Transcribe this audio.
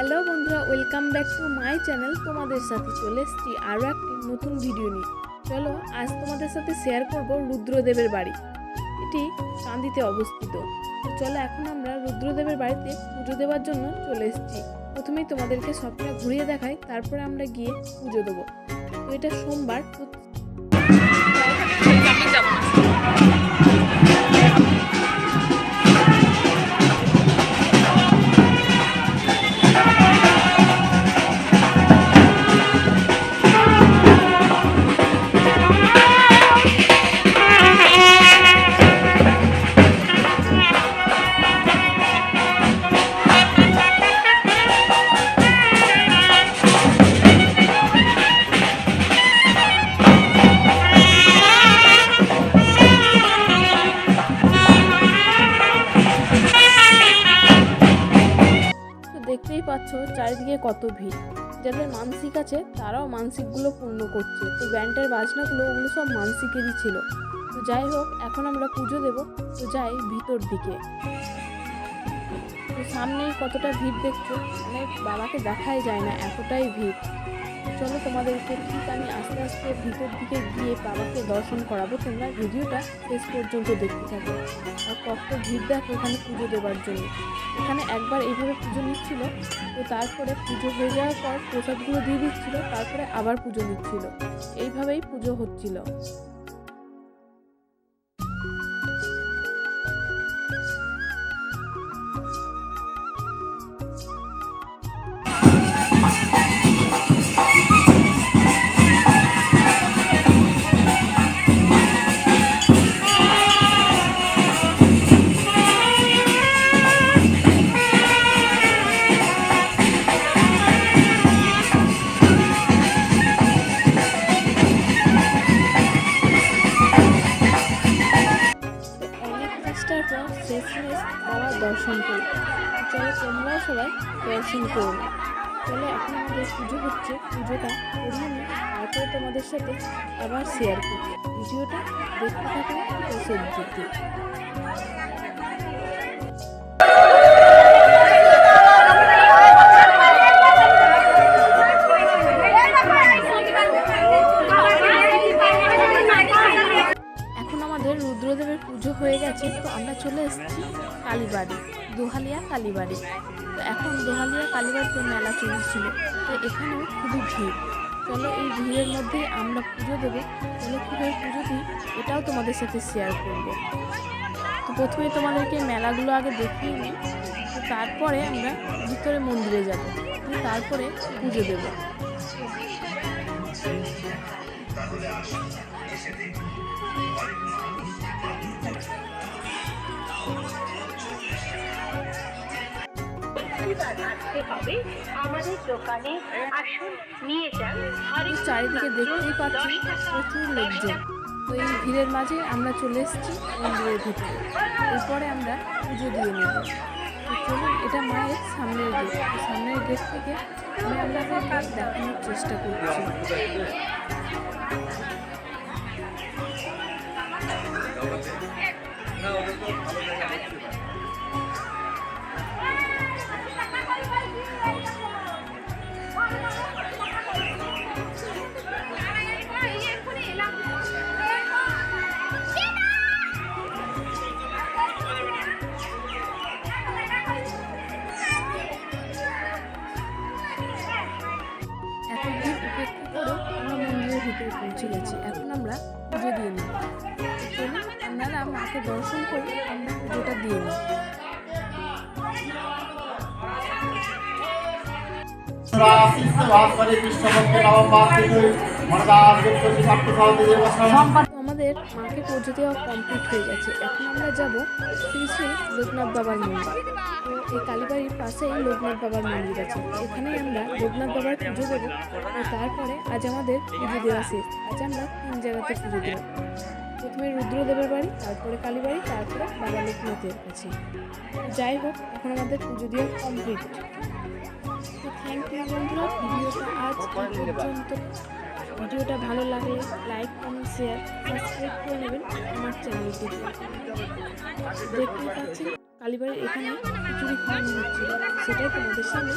Hello বন্ধুরা, welcome back to my channel. তোমাদের সাথে চলে এসছি আরও একটি নতুন ভিডিও নিয়ে। চলো, আজ তোমাদের সাথে শেয়ার করব রুদ্রদেবের বাড়ি। এটি কান্দিতে অবস্থিত। চলো, এখন আমরা রুদ্রদেবের বাড়িতে পুজো দেওয়ার জন্য চলে এসেছি। প্রথমেই তোমাদেরকে সবটা ঘুরিয়ে দেখাই, তারপরে আমরা গিয়ে পুজো দেবো। তো এটা সোমবার তো পাচ্ছ চারিদিকে কত ভিড়। যাদের মানসিক আছে, তারাও মানসিকগুলো পূর্ণ করছে। তো ব্যান্ডের বাজনাগুলো, ওগুলো সব মানসিকেরই ছিল। তো যাই হোক, এখন আমরা পুজো দেব। তো যাই ভিতর দিকে। সামনেই কতটা ভিড় দেখছ। মানে বাবাকে দেখাই যায় না, এতটাই ভিড়। চলো তোমাদেরকে ঠিক আমি আস্তে আস্তে ভিতর দিকে গিয়ে বাবাকে দর্শন করাবো। তোমরা ভিডিওটা শেষ পর্যন্ত দেখতে থাকো। আর কত ভিড় দেখো এখানে পুজো দেওয়ার জন্য। এখানে একবার এইভাবে পুজো নিচ্ছিল, তো তারপরে পুজো হয়ে যাওয়ার পর প্রসাদগুলো দিয়ে দিচ্ছিল, তারপরে আবার পুজো নিচ্ছিল। এইভাবেই পুজো হচ্ছিল। বাবার দর্শন করি। চলো তোমরা সবাই দর্শন করো। চলো এখন আমাদের পুজো হচ্ছে। পুজোটা নিই তারপরে তোমাদের সাথে আবার শেয়ার করব। ভিডিওটা দেখতে থাকো শেষের গেছে, তো আমরা চলে এসেছি কালীবাড়ি, দোহালিয়া কালীবাড়ি। তো এখন দোহালিয়া কালীবাড়িতে মেলা চলছিল, তো এখানেও খুবই ভিড়। চলো এই ভিড়ের মধ্যে আমরা পুজো দেবো। চলো কীভাবে পুজো দিই, এটাও তোমাদের সাথে শেয়ার করব। তো প্রথমে তোমাদেরকে মেলাগুলো আগে দেখিয়ে নিই, তো তারপরে আমরা ভিতরে মন্দিরে যাব তারপরে পুজো দেবো। আসতে হবে। আমাদের দোকানে আসুন নিয়ে যান। চারিদিকে দেখতেই পাচ্ছি প্রচুর লোকজন। তো এই ভিড়ের মাঝে আমরা চলে এসেছি মন্দিরের ভিতরে। এরপরে আমরা পুজো দিয়ে নেব। চলুন এটা মায়ের সামনের গেট। সামনের গেট থেকে আমি আপনাদের দেখানোর চেষ্টা করছি। এত মন্দিরের পৌঁছে গেছি এখন আমরা পুজো দিয়ে নিই। চলুন, আপনারা মাকে দর্শন করে আমরা পুজোটা দিয়ে নিই। তো আমাদের মাকে পুজো দেওয়া কমপ্লিট হয়ে গেছে। এখন আমরা যাব শ্রী শ্রী লোকনাথ বাবার মন্দির। তো এই কালীবাড়ির পাশেই লোকনাথ বাবার মন্দির আছে। এখানেই আমরা লোকনাথ বাবার পুজো দেবো। তারপরে আজ আমাদের পুজো দেওয়া শেষ। আজ আমরা তিন জায়গাতে পুজো দেবো। প্রথমে রুদ্রদেবের বাড়ি, তারপরে কালীবাড়ি, তারপরে বাবা লোকনাথের কাছে। যাই হোক, এখন আমাদের পুজো দেওয়া কমপ্লিট থ্যাংক ইউ বন্ধুরা, ভিডিওটা আজ পর্যন্ত। ভিডিওটা ভালো লাগে লাইক কমেন্ট শেয়ার সাবস্ক্রাইব করে নেবেন আমার চ্যানেলটি দেখতে পাচ্ছেন, কালীবাড়ির এখানে খিচুড়ি খাওয়ানো হচ্ছিল সেটাই তোমাদের সামনে।